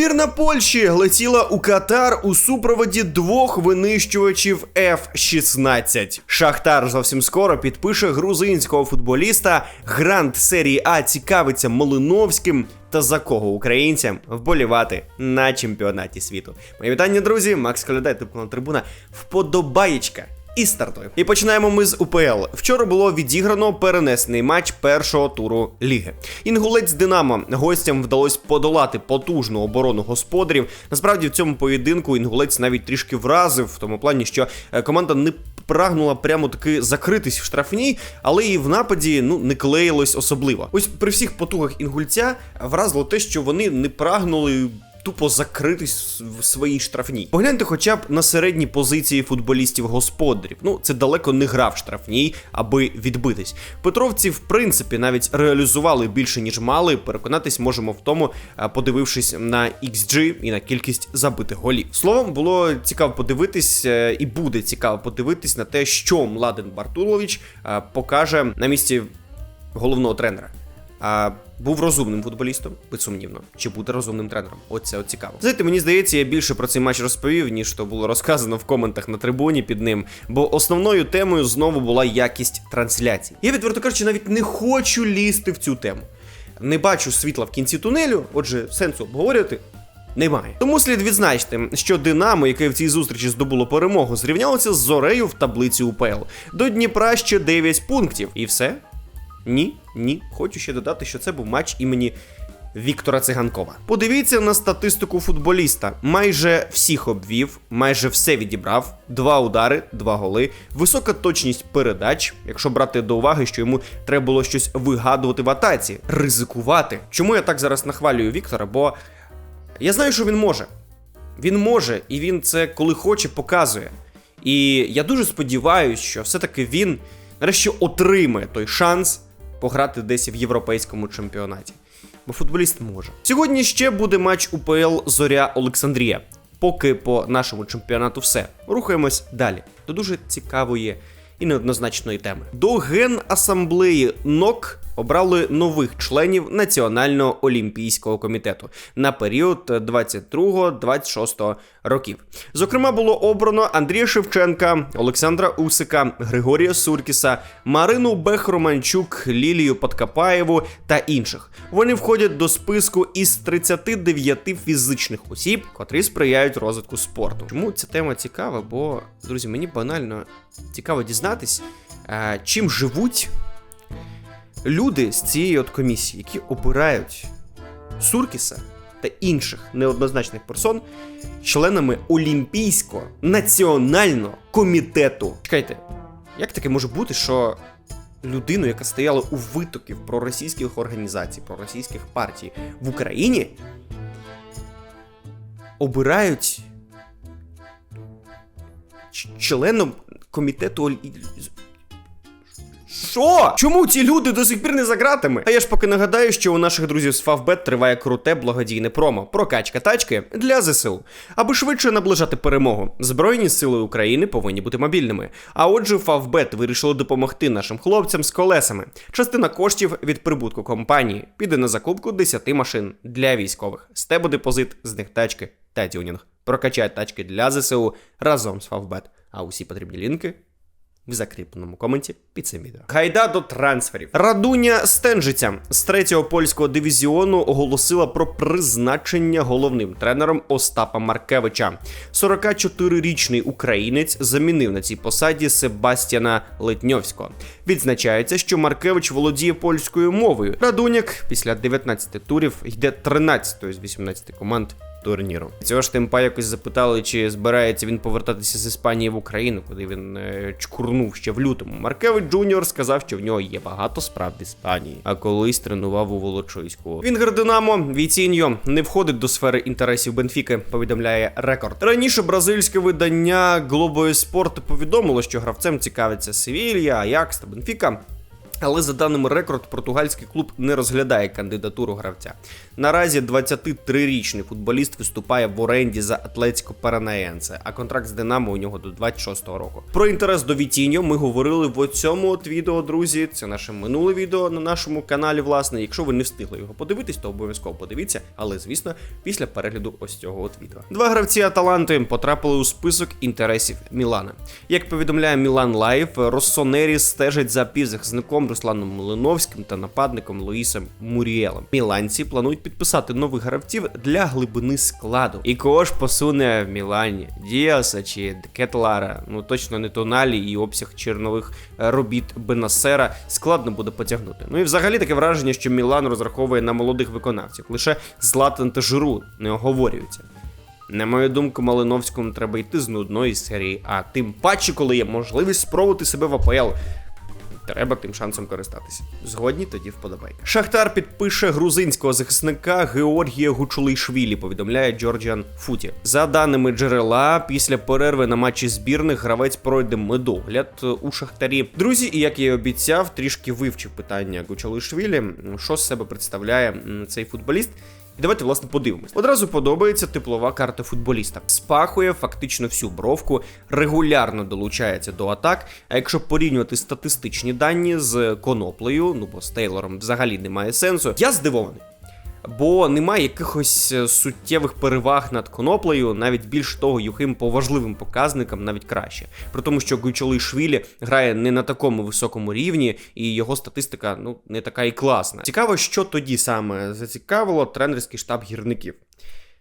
Збірна Польщі летіла у Катар у супроводі двох винищувачів F-16. Шахтар зовсім скоро підпише грузинського футболіста. Грант серії А цікавиться Малиновським. Та за кого українцям вболівати на чемпіонаті світу? Мої вітання, друзі! Макс Колядай, на трибуна. Вподобаєчка. І стартуємо. І починаємо ми з УПЛ. Вчора було відіграно перенесений матч першого туру ліги. Інгулець Динамо гостям вдалося подолати потужну оборону господарів. Насправді в цьому поєдинку інгулець навіть трішки вразив в тому плані, що е, команда не прагнула прямо таки закритись в штрафній, але і в нападі ну не клеїлось особливо. Ось при всіх потугах інгульця вразило те, що вони не прагнули. Тупо закритись в своїй штрафній. Погляньте хоча б на середні позиції футболістів господарів. Ну, це далеко не гра в штрафній, аби відбитись. Петровці, в принципі, навіть реалізували більше, ніж мали. Переконатись можемо в тому, подивившись на XG і на кількість забитих голів. Словом, було цікаво подивитись, е, і буде цікаво подивитись на те, що Младен Бартулович е, покаже на місці головного тренера. А був розумним футболістом, безсумнівно, чи буде розумним тренером? От це от цікаво. Знаєте, мені здається, я більше про цей матч розповів, ніж то було розказано в коментах на трибуні під ним. Бо основною темою знову була якість трансляцій. Я відверто кажучи, навіть не хочу лізти в цю тему. Не бачу світла в кінці тунелю, отже, сенсу обговорювати. Немає. Тому слід відзначити, що Динамо, яке в цій зустрічі здобуло перемогу, зрівнялося з Зорею в таблиці УПЛ. До Дніпра ще 9 пунктів. І все? Ні, ні. Хочу ще додати, що це був матч імені Віктора Циганкова. Подивіться на статистику футболіста. Майже всіх обвів, майже все відібрав. Два удари, два голи, висока точність передач, якщо брати до уваги, що йому треба було щось вигадувати в атаці, ризикувати. Чому я так зараз нахвалюю Віктора? Бо я знаю, що він може. Він може, і він це коли хоче, показує. І я дуже сподіваюся, що все-таки він нарешті отримає той шанс пограти десь в європейському чемпіонаті. Бо футболіст може. Сьогодні ще буде матч УПЛ Зоря Олександрія. Поки по нашому чемпіонату все. Рухаємось далі до дуже цікавої і неоднозначної теми. До Генасамблеї НОК обрали нових членів Національного олімпійського комітету на період 22-26 років. Зокрема, було обрано Андрія Шевченка, Олександра Усика, Григорія Суркіса, Марину Бехроманчук, Лілію Подкапаєву та інших. Вони входять до списку із 39 фізичних осіб, котрі сприяють розвитку спорту. Чому ця тема цікава? Бо, друзі, мені банально цікаво дізнатись, е, чим живуть люди з цієї от комісії, які обирають Суркіса та інших неоднозначних персон членами Олімпійського національного комітету. Чекайте, як таке може бути, що людину, яка стояла у витоків проросійських організацій, проросійських партій в Україні, обирають членом комітету що? Чому ці люди до сих пір не за ґратами? А я ж поки нагадаю, що у наших друзів з Фавбет триває круте благодійне промо. Прокачка тачки для ЗСУ. Аби швидше наближати перемогу. Збройні сили України повинні бути мобільними. А отже, Фавбет вирішили допомогти нашим хлопцям з колесами. Частина коштів від прибутку компанії піде на закупку 10 машин для військових. З тебе депозит, з них тачки та тюнінг. Прокачай тачки для ЗСУ разом з Фавбет. А усі потрібні лінки в закріпленому коменті під цим відео. Гайда до трансферів. Радуня Стенжиця з третього польського дивізіону оголосила про призначення головним тренером Остапа Маркевича. 44-річний українець замінив на цій посаді Себастьяна Литньовського. Відзначається, що Маркевич володіє польською мовою. Радуняк після 19 турів йде 13 з 18 команд турніру. Цього ж темпа якось запитали, чи збирається він повертатися з Іспанії в Україну, куди він е, чкурнув ще в лютому. Маркевич Джуніор сказав, що в нього є багато справ в Іспанії, а колись тренував у Волочиську. Вінгер Динамо Віціньо не входить до сфери інтересів Бенфіки, повідомляє рекорд. Раніше бразильське видання Globo Sport повідомило, що гравцем цікавиться Севілья, Аякс та Бенфіка. Але за даними рекорд, португальський клуб не розглядає кандидатуру гравця. Наразі 23-річний футболіст виступає в оренді за Атлетико Паранаєнце, а контракт з Динамо у нього до 26-го року. Про інтерес до Вітіньо ми говорили в цьому от відео, друзі. Це наше минуле відео на нашому каналі. Власне, якщо ви не встигли його подивитись, то обов'язково подивіться. Але звісно, після перегляду ось цього от відео. Два гравці Аталанти потрапили у список інтересів Мілана. Як повідомляє Мілан Лайв, Россонері стежить за півзахисником Русланом Млиновським та нападником Луїсом Мурієлом. Міланці планують підписати нових гравців для глибини складу. І кого ж посуне в Мілані? Діаса чи Кетлара? Ну точно не Тоналі і обсяг чернових е, робіт Бенасера складно буде потягнути. Ну і взагалі таке враження, що Мілан розраховує на молодих виконавців. Лише Златан та Жиру не оговорюються. На мою думку, Малиновському треба йти з нудної серії, а тим паче, коли є можливість спробувати себе в АПЛ. Треба тим шансом користатися. Згодні тоді вподобай. Шахтар підпише грузинського захисника Георгія Гучулейшвілі, повідомляє Джорджіан Футі. За даними джерела, після перерви на матчі збірних гравець пройде медогляд у Шахтарі. Друзі, і як я і обіцяв, трішки вивчив питання Гучулейшвілі, що з себе представляє цей футболіст. І давайте, власне, подивимось. Одразу подобається теплова карта футболіста. Спахує фактично всю бровку, регулярно долучається до атак. А якщо порівнювати статистичні дані з коноплею, ну бо з Тейлором взагалі немає сенсу, я здивований. Бо немає якихось е, суттєвих переваг над коноплею, навіть більш того, яким по важливим показникам навіть краще. При тому, що Гуйчолий Швілі грає не на такому високому рівні, і його статистика ну не така і класна. Цікаво, що тоді саме зацікавило тренерський штаб гірників.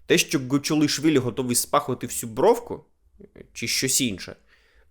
Те, що Гуйчолий Швілі готовий спахувати всю бровку, чи щось інше.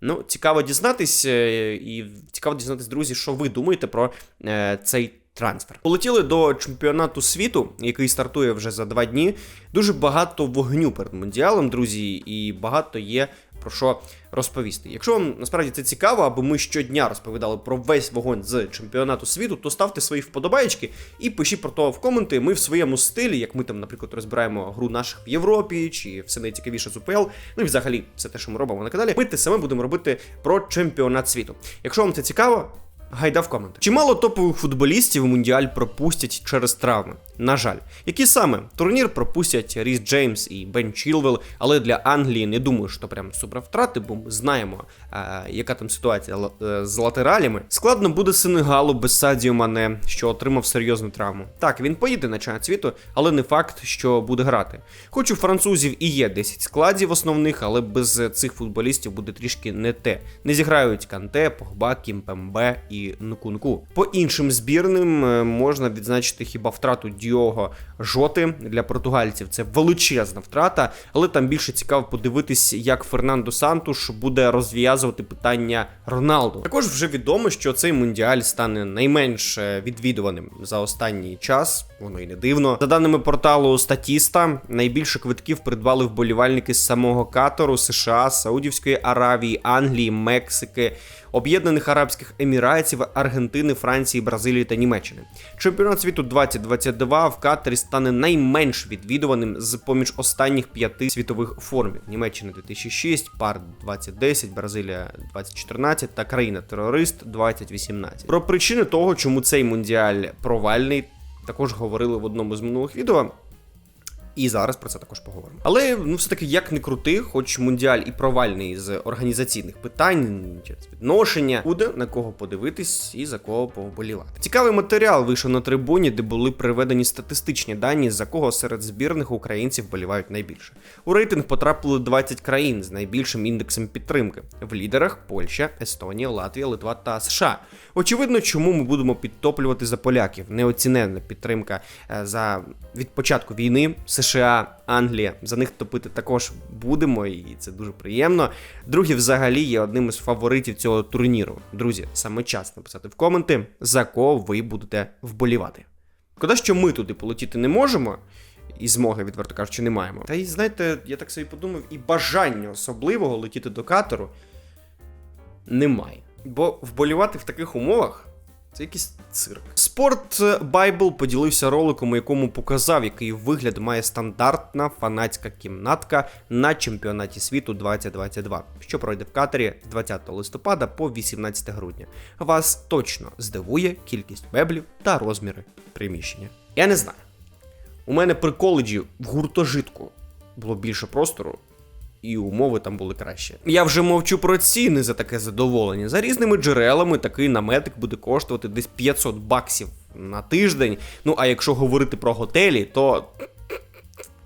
Ну, цікаво дізнатись, е, і цікаво дізнатись, друзі, що ви думаєте про е, цей трансфер. Полетіли до чемпіонату світу, який стартує вже за два дні. Дуже багато вогню перед мундіалом, друзі, і багато є про що розповісти. Якщо вам насправді це цікаво, аби ми щодня розповідали про весь вогонь з чемпіонату світу, то ставте свої вподобаєчки і пишіть про то в коменти. Ми в своєму стилі, як ми там, наприклад, розбираємо гру наших в Європі, чи все найцікавіше з УПЛ, ну і взагалі все те, що ми робимо на каналі. Ми те саме будемо робити про чемпіонат світу. Якщо вам це цікаво. Гайда в коменти. Чимало топових футболістів мундіаль пропустять через травми. На жаль, які саме турнір пропустять Ріс Джеймс і Бен Чілвел, але для Англії не думаю, що прям супер втрати, бо ми знаємо, а, яка там ситуація е, з латералями. Складно буде Сенегалу без Садіо Мане, що отримав серйозну травму. Так, він поїде на чемпіонат світу, але не факт, що буде грати. Хоч у французів і є 10 складів основних, але без цих футболістів буде трішки не те. Не зіграють Канте, Погба, Кімпембе і Нкунку. По іншим збірним е, можна відзначити хіба втрату Діого Жоти для португальців. Це величезна втрата, але там більше цікаво подивитись, як Фернандо Сантуш буде розв'язувати питання Роналду. Також вже відомо, що цей мундіаль стане найменш е, відвідуваним за останній час. Воно і не дивно. За даними порталу Статіста, найбільше квитків придбали вболівальники з самого Катару, США, Саудівської Аравії, Англії, Мексики. Об'єднаних Арабських Еміратів, Аргентини, Франції, Бразилії та Німеччини. Чемпіонат світу 2022 в Катарі стане найменш відвідуваним з поміж останніх п'яти світових формів: Німеччина 2006, ПАР 2010, Бразилія 2014 та країна-терорист 2018. Про причини того, чому цей мундіаль провальний, також говорили в одному з минулих відео. І зараз про це також поговоримо. Але ну все-таки як не крути, хоч мундіаль і провальний з організаційних питань через відношення, буде на кого подивитись і за кого повболівати. Цікавий матеріал вийшов на трибуні, де були приведені статистичні дані, за кого серед збірних українців болівають найбільше. У рейтинг потрапили 20 країн з найбільшим індексом підтримки. В лідерах Польща, Естонія, Латвія, Литва та США. Очевидно, чому ми будемо підтоплювати за поляків. Неоціненна підтримка е, за від початку війни. США, Англія. За них топити також будемо, і це дуже приємно. Другі взагалі є одним із фаворитів цього турніру. Друзі, саме час написати в коменти, за кого ви будете вболівати. Коли що ми туди полетіти не можемо. І змоги, відверто кажучи, не маємо. Та й знаєте, я так собі подумав, і бажання особливого летіти до катеру немає. Бо вболівати в таких умовах Це якийсь цирк. Спорт Байбл поділився роликом, у якому показав, який вигляд має стандартна фанатська кімнатка на чемпіонаті світу 2022, що пройде в Катері з 20 листопада по 18 грудня. Вас точно здивує кількість меблів та розміри приміщення. Я не знаю. У мене при коледжі в гуртожитку було більше простору, і умови там були краще. Я вже мовчу про ціни за таке задоволення. За різними джерелами такий наметик буде коштувати десь 500 баксів на тиждень. Ну а якщо говорити про готелі, то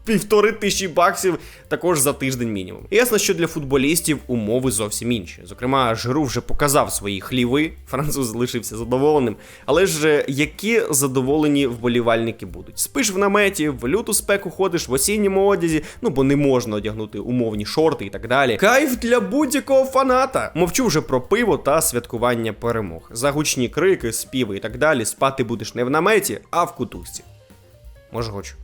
півтори тисячі баксів також за тиждень мінімум. Ясно, що для футболістів умови зовсім інші. Зокрема, Жиру вже показав свої хліви, француз залишився задоволеним. Але ж е, які задоволені вболівальники будуть? Спиш в наметі, в люту спеку ходиш в осінньому одязі, ну бо не можна одягнути умовні шорти і так далі. Кайф для будь-якого фаната. Мовчу вже про пиво та святкування перемог. За гучні крики, співи і так далі. Спати будеш не в наметі, а в кутузці. Може, хочу.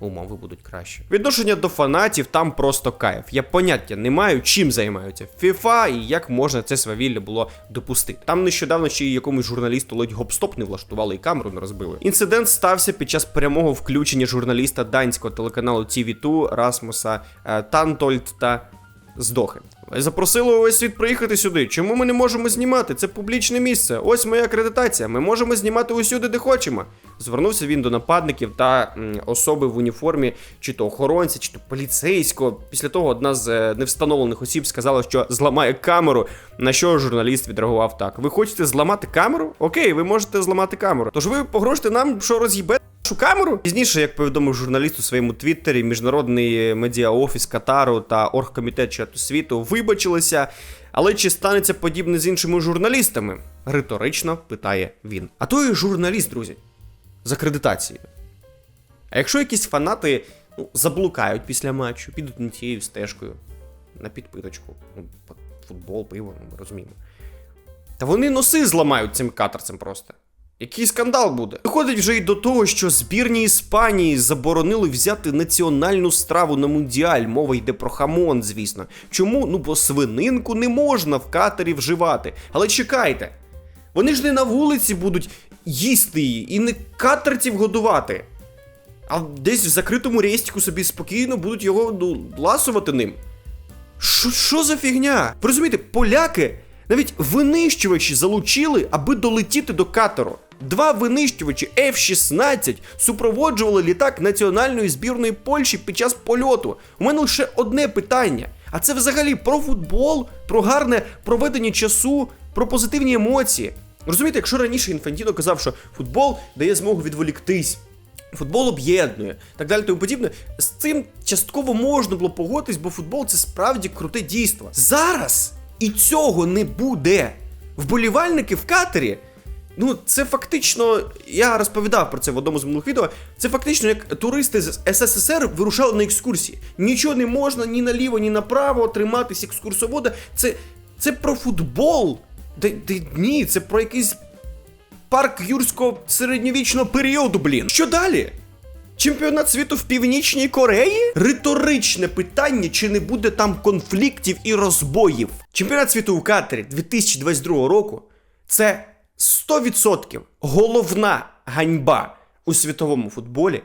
Умови будуть краще. Відношення до фанатів там просто кайф. Я поняття не маю, чим займаються FIFA і як можна це свавілля було допустити. Там нещодавно ще й якомусь журналісту ледь гоп-стоп не влаштували і камеру не розбили. Інцидент стався під час прямого включення журналіста данського телеканалу TV2 Расмуса Тантольд Тантольта здохи. Запросили увесь світ приїхати сюди. Чому ми не можемо знімати? Це публічне місце. Ось моя акредитація. Ми можемо знімати усюди, де хочемо. Звернувся він до нападників та особи в уніформі, чи то охоронця, чи то поліцейського. Після того одна з е, невстановлених осіб сказала, що зламає камеру. На що журналіст відреагував так: Ви хочете зламати камеру? Окей, ви можете зламати камеру. Тож ви погрожуєте нам, що роз'їбе нашу камеру. Пізніше, як повідомив журналіст у своєму твіттері, міжнародний медіаофіс Катару та оргкомітет чату світу вибачилися. Але чи станеться подібне з іншими журналістами? Риторично питає він. А то і журналіст, друзі, з акредитацією. А якщо якісь фанати ну, заблукають після матчу, підуть не тією стежкою на підпиточку, ну, футбол, пиво, ну, ми розуміємо. Та вони носи зламають цим катерцем просто. Який скандал буде? Доходить вже й до того, що збірні Іспанії заборонили взяти національну страву на мундіаль. Мова йде про хамон, звісно. Чому? Ну бо свининку не можна в катері вживати. Але чекайте, вони ж не на вулиці будуть їсти її і не катерців годувати. А десь в закритому рейстіку собі спокійно будуть його ну, ласувати ним. Що, що за фігня? Ви розумієте, поляки навіть винищувачі залучили, аби долетіти до катеру. Два винищувачі F-16 супроводжували літак національної збірної Польщі під час польоту. У мене лише одне питання. А це взагалі про футбол, про гарне проведення часу, про позитивні емоції. Розумієте, якщо раніше Інфантіно казав, що футбол дає змогу відволіктись, Футбол об'єднує, так далі тому подібне. З цим частково можна було погодитись, бо футбол це справді круте дійство. Зараз і цього не буде. Вболівальники в катері. Ну, це фактично, я розповідав про це в одному з минулих відео. Це фактично як туристи з СССР вирушали на екскурсії. Нічого не можна ні наліво, ні направо триматись екскурсовода. Це, це про футбол. Де, де, ні, це про якийсь парк юрського середньовічного періоду, блін. Що далі? Чемпіонат світу в Північній Кореї? Риторичне питання, чи не буде там конфліктів і розбоїв. Чемпіонат світу у Катері 2022 року це 100% головна ганьба у світовому футболі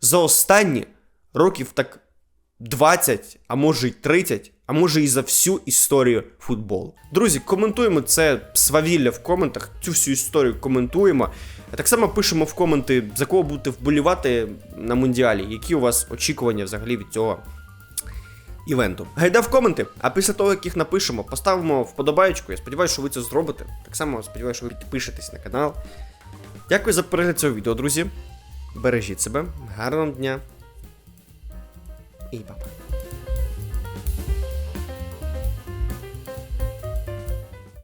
за останні років так 20, а може й 30, а може і за всю історію футболу. Друзі, коментуємо це свавілля в коментах, цю всю історію коментуємо. Так само пишемо в коменти, за кого будете вболівати на мундіалі, які у вас очікування взагалі від цього івенту. Гайда в коменти, а після того, як їх напишемо, поставимо вподобаєчку. Я сподіваюся, що ви це зробите. Так само сподіваюся, що ви підпишетесь на канал. Дякую за перегляд цього відео, друзі. Бережіть себе, гарного дня і па-па.